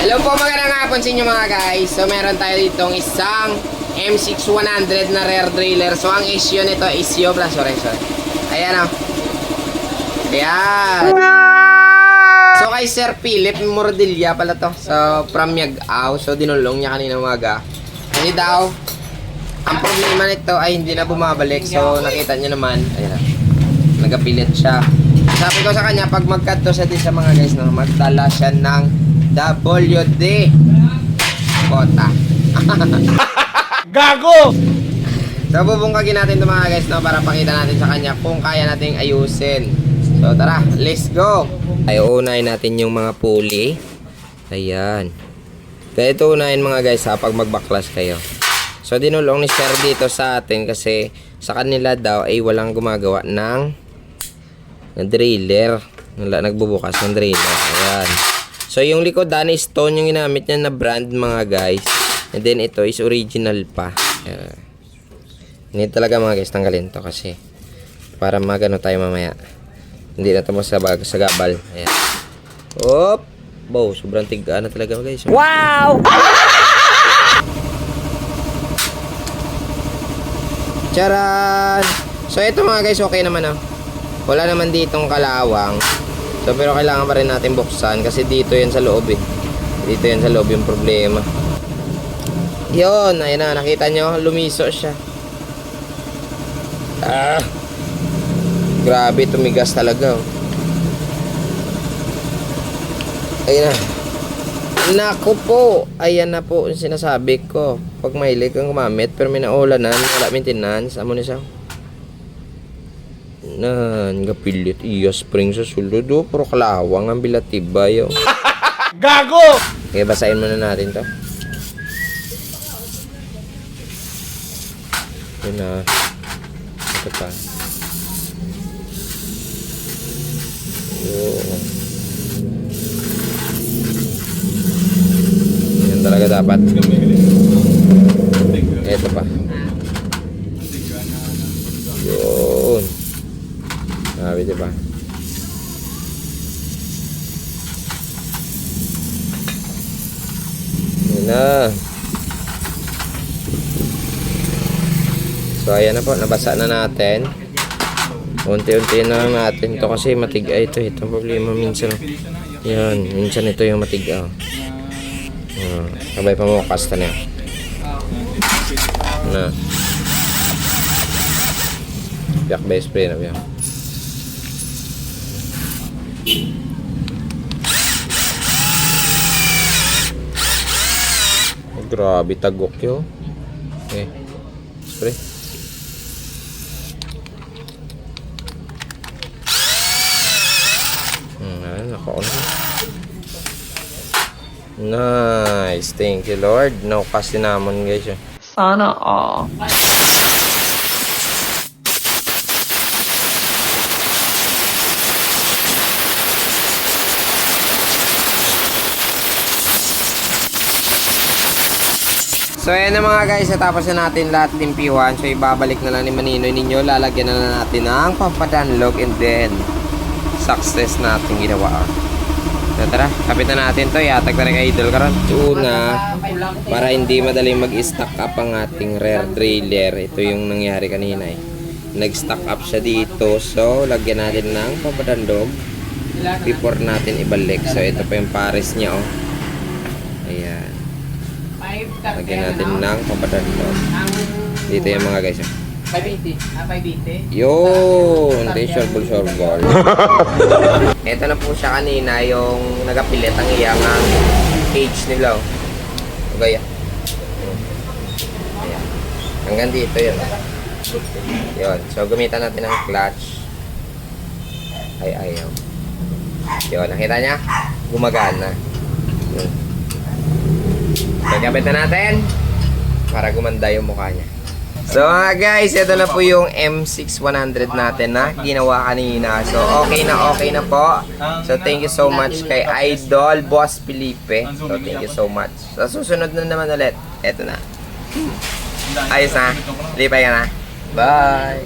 Hello po, magandang hapon sa inyo mga guys. So meron tayo ditong isang M6100 na rear driller. So ang issue nito is yung plus sorry, sorry. Ayan o. Ayan. So kay Sir Philip Mordilla pala to. So from Yagaw. So dinulong niya kanina umaga. Kasi daw, ang problema nito ay hindi na bumabalik. So nakita niyo naman, ayan na. Nagapilit siya. Sabi ko sa kanya, pag magkadto siya din sa mga guys, no, magdala siya ng WD kota. Gago! So bubungkagin natin ito mga guys no, para pakita natin sa kanya kung kaya nating ayusin. So tara, let's go! Ay, unahin natin yung mga pulley. Ayan. Kaya ito unahin mga guys ha, pag magbaklas kayo. So dinulong ni Sir dito sa atin kasi sa kanila daw ay walang gumagawa ng, ng driller. Wala nagbubukas ng driller. Ayan. So yung likod dan is stone yung ginamit niya na brand mga guys. And then ito is original pa. Ayan. Hindi talaga mga guys tanggalin to kasi para magano tayo mamaya. Hindi na ito masabag sa gabal. Ayan. Op! Wow, sobrang tigaan na talaga guys. Wow! Charan! So ito mga guys, okay naman ah. Wala naman ditong kalawang. So pero kailangan pa rin natin buksan kasi dito yan sa loob eh. Dito yan sa loob yung problema. Yun, ayun na, nakita nyo, lumiso siya. Ah! Grabe, tumigas talaga oh. Ayun na. Naku po, ayan na po yung sinasabi ko. Pag mahilig kang gumamit, pero may naulanan, wala maintenance, amo ni siya. Nan, gapilit iya spring sa sulod oh, pero kalawang ang bilatibay oh. Gago! Okay, basahin muna natin to. Yun na. Ito pa. Yun. Yan talaga dapat pa. Yun. Sabi, diba? Yun na. So, ayan na po. Nabasa na natin. Unti-unti na lang natin. Ito kasi matigay ito. Ito problema minsan. Yan. Minsan ito yung matigaw. Uh, sabay pa mo kasta na. Na. Biyak ba spray na biyak? Oh, grabe tagok yo. Okay. Spray. Hmm, ayun, naka-on na. Nice. Thank you, Lord. No, kasi naman guys. yun. Sana all. So ayan na mga guys, natapos na natin lahat limpiwan. So ibabalik na lang ni Maninoy ninyo. Lalagyan na lang natin ng pampadanlog and then success natin ginawa. So tara, kapitan natin to. Yatag na kay Idol karon. Una, para hindi madaling mag-stack up ang ating rear trailer. Ito yung nangyari kanina eh. Nag-stack up siya dito. So lagyan natin ng pampadanlog before natin ibalik. So ito pa yung pares niya oh. Ayan. Lagyan natin ng pampadanlog. Dito yung mga guys. oh. 580. Ah, 580. Yun! Yung shorbol shorbol. Ito na po siya kanina yung nagapilit ang iyang ang cage nila. oh. Gaya. Ayan. Hanggang dito yun. oh. Yun. So gamitan natin ng clutch. Ay ayaw. Yun. Nakita niya? Gumagana. Yun. So gamit na natin para gumanda yung mukha niya. So mga guys, ito na po yung M6100 natin na ginawa kanina. So okay na okay na po. So thank you so much kay Idol Boss Felipe. So thank you so much. Sa susunod na naman ulit, ito na. Ayos na. Lipay ka na. Bye!